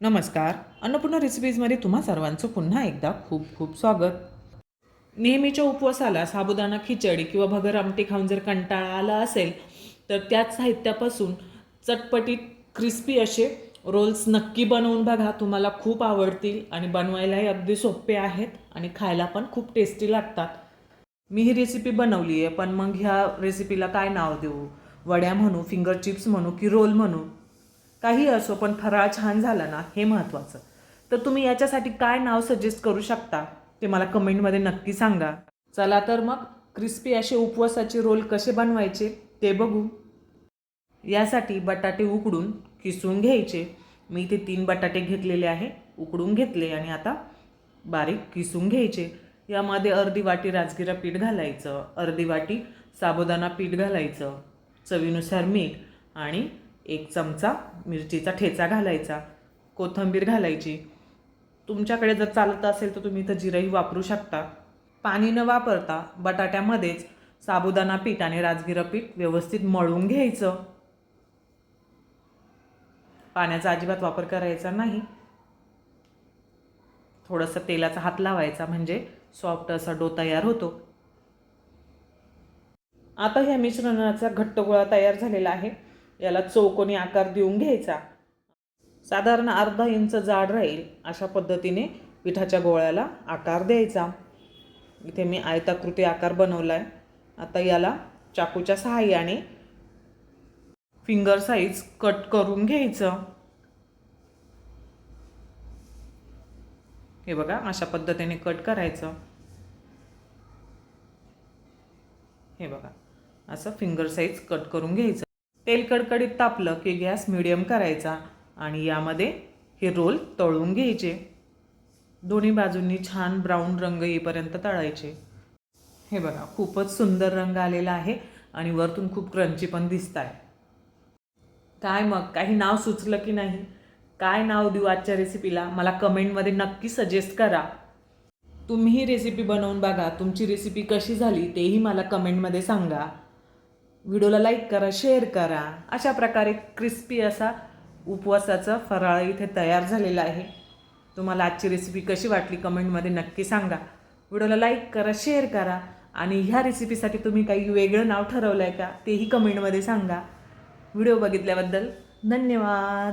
नमस्कार. अन्नपूर्णा रेसिपीजमध्ये तुम्हा सर्वांचं पुन्हा एकदा खूप खूप स्वागत. नेहमीच्या उपवासाला साबुदाणा खिचडी किंवा भगर आमटी खाऊन जर कंटाळा आला असेल तर त्याच साहित्यापासून चटपटीत क्रिस्पी असे रोल्स नक्की बनवून बघा. तुम्हाला खूप आवडतील आणि बनवायलाही अगदी सोपे आहेत आणि खायला पण खूप टेस्टी लागतात. मी ही रेसिपी बनवली आहे पण मग ह्या रेसिपीला काय नाव देऊ? वड्या म्हणू फिंगर चिप्स म्हणू की रोल म्हणू? काही असो पण फराळ छान झाला ना हे महत्त्वाचं तर तुम्ही याच्यासाठी काय नाव सजेस्ट करू शकता? ते मला कमेंटमध्ये नक्की सांगा. चला तर मग क्रिस्पी असे उपवासाचे रोल कसे बनवायचे ते बघू. यासाठी बटाटे उकडून किसून घ्यायचे. मी इथे तीन बटाटे घेतलेले आहे उकडून घेतले आणि आता बारीक किसून घ्यायचे. यामध्ये अर्धी वाटी राजगिरा पीठ घालायचं अर्धी वाटी साबुदाणा पीठ घालायचं चवीनुसार मीठ आणि एक चमचा मिरचीचा ठेचा घालायचा कोथिंबीर घालायची. तुमच्याकडे जर चालत असेल तर तुम्ही इथं जिरंही वापरू शकता. पाणी न वापरता बटाट्यामध्येच साबुदाणा पीठ आणि राजगिरा पीठ व्यवस्थित मळून घ्यायचं. पाण्याचा अजिबात वापर करायचा नाही. थोडंसं तेलाचा हात लावायचा म्हणजे सॉफ्ट असा डो तयार होतो. आता ह्या मिश्रणाचा घट्ट गोळा तयार झालेला आहे. याला चौकोनी आकार देऊन घ्यायचा. साधारण अर्धा इंच जाड राहील अशा पद्धतीने पिठाच्या गोळ्याला आकार द्यायचा. इथे मी आयताकृती आकार बनवला आहे आता याला चाकूच्या सहाय्याने फिंगर साईज कट करून घ्यायचं. हे बघा अशा पद्धतीने कट करायचं. हे बघा असं फिंगर साईज कट करून घ्यायचं. तेल कडकडीत तापलं की गॅस मिडियम करायचा आणि यामध्ये हे रोल तळून घ्यायचे. दोन्ही बाजूंनी छान ब्राऊन रंग येईपर्यंत तळायचे. हे बघा खूपच सुंदर रंग आलेला आहे आणि वरतून खूप क्रंची पण दिसत आहे काय मग काही नाव सुचलं की नाही? काय नाव देऊ आजच्या रेसिपीला मला कमेंटमध्ये नक्की सजेस्ट करा. तुम्ही ही रेसिपी बनवून बघा. तुमची रेसिपी कशी झाली तेही मला कमेंटमध्ये सांगा. व्हिडिओला लाईक करा शेअर करा. अशा प्रकारे क्रिस्पी असा उपवासाचा फराळ इथे तयार झालेला आहे. तुम्हाला आजची रेसिपी कशी वाटली कमेंटमध्ये नक्की सांगा. व्हिडिओला लाईक करा शेअर करा आणि ह्या रेसिपीसाठी तुम्ही काही वेगळं नाव ठरवलं आहे का तेही कमेंटमध्ये सांगा. व्हिडिओ बघितल्याबद्दल धन्यवाद.